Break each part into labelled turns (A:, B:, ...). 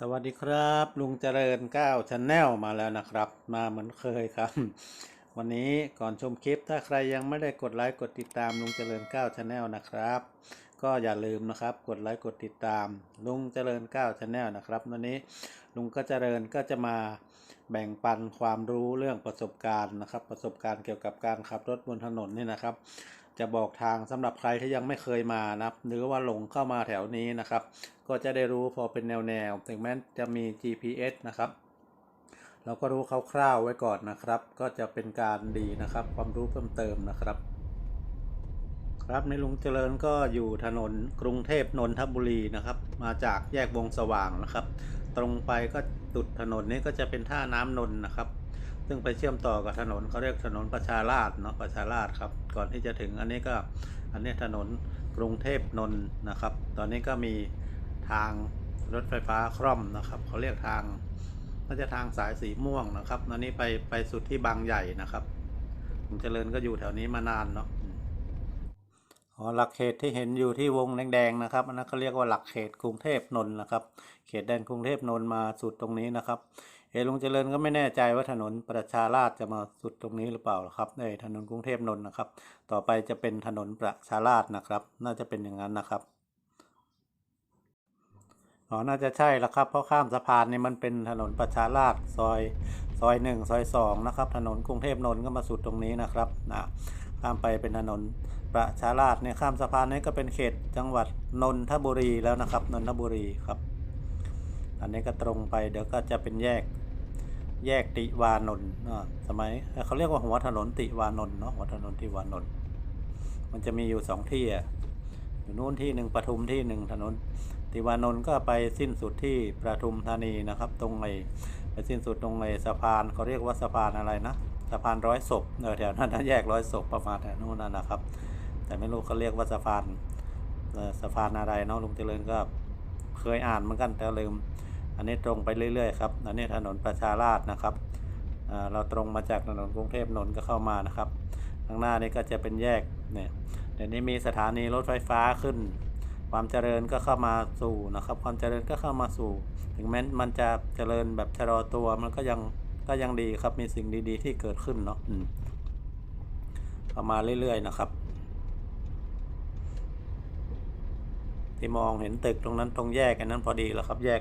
A: สวัสดีครับ ลุงเจริญก้าวชาแนลมาแล้วนะครับ มาเหมือนเคยครับ วันนี้ก่อนชมคลิปถ้าใครยังไม่ได้กดไลค์กดติดตามลุงเจริญก้าวชาแนลนะครับ ก็อย่าลืมนะครับกดไลค์กดติดตาม ลุงเจริญก้าวชาแนลนะครับ วันนี้ลุงก็เจริญก็จะมาแบ่งปันความรู้เรื่องประสบการณ์นะครับ ประสบการณ์เกี่ยวกับการขับรถบนถนนนี่นะครับ จะบอกทางสำหรับใครที่ยังไม่เคยมานะครับหรือว่าหลงเข้ามาแถวนี้นะครับ ก็จะได้รู้พอเป็นแนวๆถึงแม้จะมี GPS นะครับ เราก็รู้คร่าวๆไว้ก่อนนะครับ ก็จะเป็นการดีนะครับ ความรู้เพิ่มเติมนะครับ ครับในลุงเจริญก็อยู่ถนนกรุงเทพนนทบุรีนะครับ มาจากแยกวงสว่างนะครับ ตรงไปก็ตุดถนนนี้ก็จะเป็นท่าน้ำนนท์นะครับ ซึ่งไปเชื่อมต่อกับถนนเขาเรียกถนนประชาราษเนาะประชาราษครับ ก่อนที่จะถึงอันนี้ก็อันนี้ถนนกรุงเทพนนท์นะครับ ตอนนี้ก็มีทางรถไฟฟ้าคร่อมนะครับ เขาเรียกทางน่าจะทางสายสีม่วงนะครับอันนี้ไปไปสุดที่บางใหญ่นะครับผมเจริญก็อยู่แถวนี้มานานเนาะอ๋อหลักเขตที่เห็นอยู่ที่วงแดงๆนะครับอันนั้นเขาเรียกว่าหลักเขตกรุงเทพนนท์นะครับ เขตแดนกรุงเทพนนท์มาสุดตรงนี้นะครับ เอลุงเจริญก็ไม่แน่ใจว่าถนนประชาราษฎร์จะมาสุดตรงนี้หรือเปล่าครับเออถนนกรุงเทพนนท์นะครับ ต่อไปจะเป็นถนนประชาราษฎร์นะครับ น่าจะเป็นอย่างนั้นนะครับอ๋อน่าจะใช่ล้วครับ เพราะข้ามสะพานนี่มันเป็นถนนประชาราษฎร์ซอยซอยหนึ่งซอยสองนะครับ ถนนกรุงเทพนนท์ก็มาสุดตรงนี้นะครับนะข้ามไปเป็นถนนประชาราษฎร์เนี่ยข้ามสะพานนี้ก็เป็นเขตจังหวัดนนทบุรีแล้วนะครับนนทบุรีครับ อันนี้ก็ตรงไปเดี๋ยวก็จะเป็นแยก แยกติวานนท์อ่าสมัยเขาเรียกว่าหัวถนนติวานนท์เนาะหัวถนนติวานนท์มันจะมีอยู่สองที่อะอยู่นู้นที่หนึ่งปทุมที่หนึ่งถนน ติวานนท์ก็ไปสิ้นสุดที่ปทุมธานีนะครับ ตรงไอ้ไปสิ้นสุดตรงไอ้สะพานเขาเรียกว่าสะพานอะไรนะสะพานร้อยศพเออแถวนั้นแยกร้อยศพประมาณแถวนู้นนะนะครับ แต่ไม่รู้เขาเรียกว่าสะพานสะพานอะไรเนาะลุงเจริญก็เคยอ่านเหมือนกันแต่ลืม อันนี้ตรงไปเรื่อยๆครับ อันนี้ถนนประชาราษฎร์นะครับ เราตรงมาจากถนนกรุงเทพนนท์ก็เข้ามานะครับ ข้างหน้านี้ก็จะเป็นแยกเนี่ย เดี๋ยวนี้มีสถานีรถไฟฟ้าขึ้น ความเจริญก็เข้ามาสู่นะครับ ความเจริญก็เข้ามาสู่ ถึงแม้มันจะเจริญแบบชะลอตัว มันก็ยังก็ยังดีครับ มีสิ่งดีๆ ที่เกิดขึ้นเนาะอืมเข้ามาเรื่อยๆนะครับ ที่มองเห็นตึกตรงนั้นตรงแยกอันนั้นพอดีแล้วครับแยก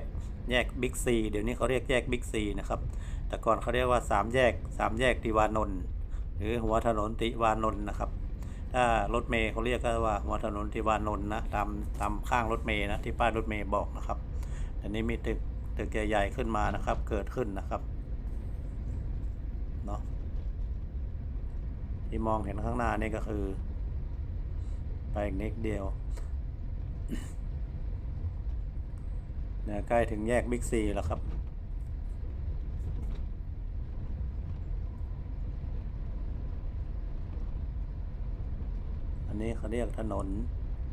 A: แยกบิ๊กซีเดี๋ยวนี้เขาเรียกแยกบิ๊กซีนะครับ แต่ก่อนเขาเรียกว่าสามแยกสามแยกติวานนท์หรือหัวถนนติวานนท์นะครับ ถ้ารถเมย์เขาเรียกก็ว่าหัวถนนติวานนท์นะตามตามข้างรถเมย์นะที่ป้ายรถเมย์บอกนะครับอันนี้มีตึกตึกใหญ่ๆขึ้นมานะครับ เกิดขึ้นนะครับเนาะที่มองเห็นข้างหน้านี่ก็คือ ไปอีกนิดเดียว นี่ยใกล้ถึงแยกบิ๊กซีแล้วครับ อันนี้เขาเรียกถนน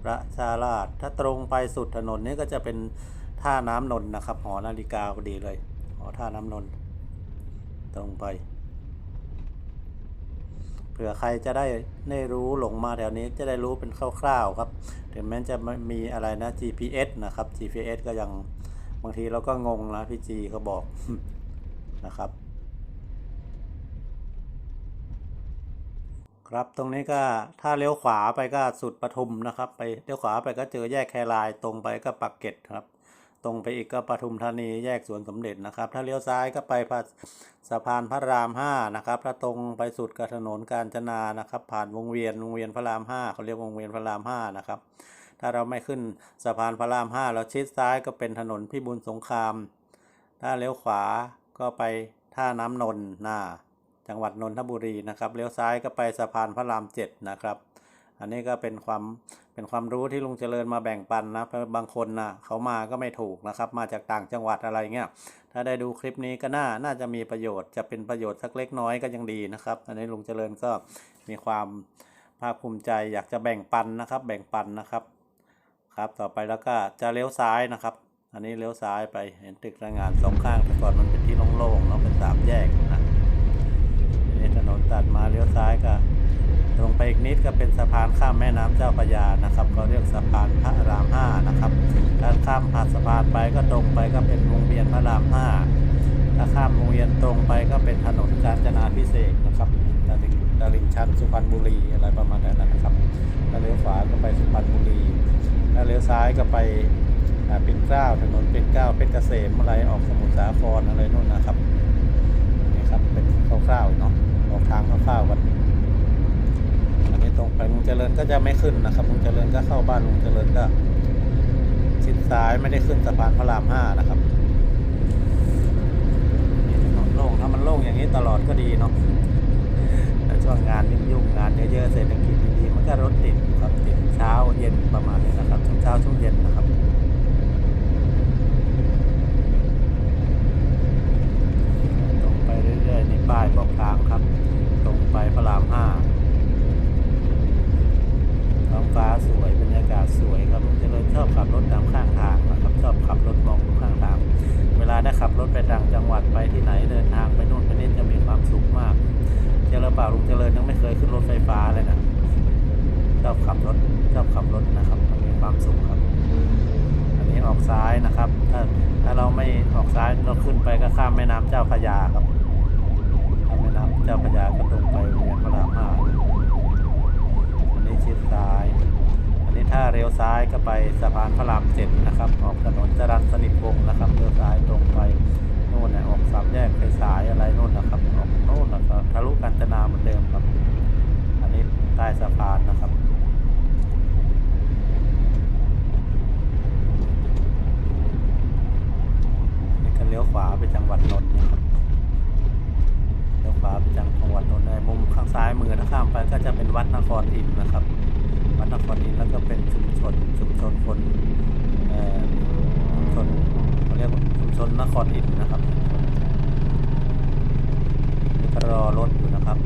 A: ประชาราษฎร์ถ้าตรงไปสุดถนนนี้ก็จะเป็นท่าน้ำนนท์นะครับ หอนาฬิกาพอดีเลย หอท่าน้ำนนท์ตรงไป ผื่อใครจะได้ได้รู้หลงมาแถวนี้จะได้รู้เป็นคร่าวๆครับ ถึงแม้จะไม่มีอะไรนะ GPS นะครับ GPS ก็ยังบางทีเราก็งงนะพี่จีเขาบอกนะครับ ครับตรงนี้ก็ถ้าเลี้ยวขวาไปก็สุดปทุมนะครับ ไปเลี้ยวขวาไปก็เจอแยกแครายตรงไปก็ปักเกร็ดครับ ตรงไปอีกก็ปทุมธานีแยกสวนสมเด็จนะครับ ถ้าเลี้ยวซ้ายก็ไปสะพานพระรามห้านะครับถ้าตรงไปสุดกับถนนกาญจนานะครับ ผ่านวงเวียนวงเวียนพระรามห้าเขาเรียกวงเวียนพระรามห้านะครับ ถ้าเราไม่ขึ้นสะพานพระรามห้าเราชิดซ้ายก็เป็นถนนพิบูลสงคราม ถ้าเลี้ยวขวาก็ไปท่าน้ำนนท์นาจังหวัดนนทบุรีนะครับเลี้ยวซ้ายก็ไปสะพานพระรามเจ็ดนะครับ อันนี้ก็เป็นความ เป็นความรู้ที่ลุงเจริญมาแบ่งปันนะเพราะบางคนนะเขามาก็ไม่ถูกนะครับ มาจากต่างจังหวัดอะไรเงี้ยถ้าได้ดูคลิปนี้ก็น่าน่าจะมีประโยชน์จะเป็นประโยชน์สักเล็กน้อยก็ยังดีนะครับอันนี้ลุงเจริญก็มีความภาคภูมิใจอยากจะแบ่งปันนะครับ แบ่งปันนะครับครับต่อไปแล้วก็จะเลี้ยวซ้ายนะครับ อันนี้เลี้ยวซ้ายไปเห็นตึกแรงงานสองข้างแต่ก่อนมันเป็นที่โล่งๆเนาะเป็นสามแยกนะทีนี้ถนนตัดมาเลี้ยวซ้ายก็ต ตรงไป อีกนิดก็เป็นสะพานข้ามแม่น้ำเจ้าพระยานะครับเขาเรียกสะพานพระรามห้านะครับถ้าข้ามผ่านสะพานไปก็ตรงไปก็เป็นวงเวียนพระรามห้าถ้าข้ามวงเวียนตรงไปก็เป็นถนนกาญจนาพิเศษนะครับตลิ่งตลิ่งชันสุพรรณบุรีอะไรประมาณนั้นนะครับถ้าเลี้ยวขวาก็ไปสุพรรณบุรีถ้าเลี้ยวซ้ายก็ไปปิ่นเกล้าถนนปิ่นเกล้าเพชรเกษมอะไรออกสมุทรสาครอะไรนู่นนะครับนี่ครับเป็นคร่าวๆเนาะออกทางคร่าวๆกัน อันนี้ตร งเจริญก็จะไม่ขึ้นนะครับลุงเจริญก็เข้าบ้านลุงเจริญก็ ชิดซ้ายไม่ได้ขึ้นสะพานพระรามห้านะครับถนนโล่งถ้ามันโล่งอย่างนี้ตลอดก็ดีเนาะแต่ช่วงงานยุ่งงานเยอะๆเศรษฐกิจดีๆมันก็รถติดครับติดเช้าเย็นประมาณนี้นะครับช่วงเช้าช่วงเย็นนะครับ ตรงไปเรื่อยๆนี่ป้ายบอกทางครับ ตรงไปพระรามห้าท้องฟ้าสวยบรรยากาศสวยครับลุงเจริญชอบขับรถตามข้างทางนะครับ ชอบขับรถมองดูข้างทาง เวลาได้ขับรถไป ต่างจังหวัดไปที่ไหนเดินทางไปนู่นไปนี่จะมีความสุขมากเจริญเปล่าลุงเจริญยังไม่เคยขึ้นรถไฟฟ้าเลยนะชอบขับรถชอบขับรถนะครับมีความสุขครับ อันนี้ออกซ้ายนะครับ ถ้าถ้าเราไม่ออกซ้ายเราขึ้นไปก็ข้ามแม่น้ำเจ้าพระยาครับข้ามแม่น้ำเจ้าพระยาก็ตรงไปโรงเรียนพระรามห้าอันนี้ชิดซ้าย อันนี้ถ้าเลี้ยวซ้ายก็ไปสะพานพระรามเจ็ดนะครับ ออกถนนจรัญสนิทวงนะครับเลี้ยวซ้ายตรงไปโน่นนะออกสามแยกไปสายอะไรโน่นนะครับออกโน่นนะครับทะลุกาญจนาเหมือนเดิมครับ อันนี้ใต้สะพานนะครับ นี่ก็เลี้ยว ขวาไปจังหวัดนนท์นะครับเลี้ยวขวาไปจังหวัดนนท์ในมุมข้างซ้ายมือถ้าข้ามไปก็จะเป็นวัดนครอินทร์นะครับ วัดนครอินทร์แล้วก็เป็นชุมชนชุมชนคนเอ่อชุมชนเขาเรียกว่าชุมชนนครอินทร์นะครับรอรถอยู่นะครับ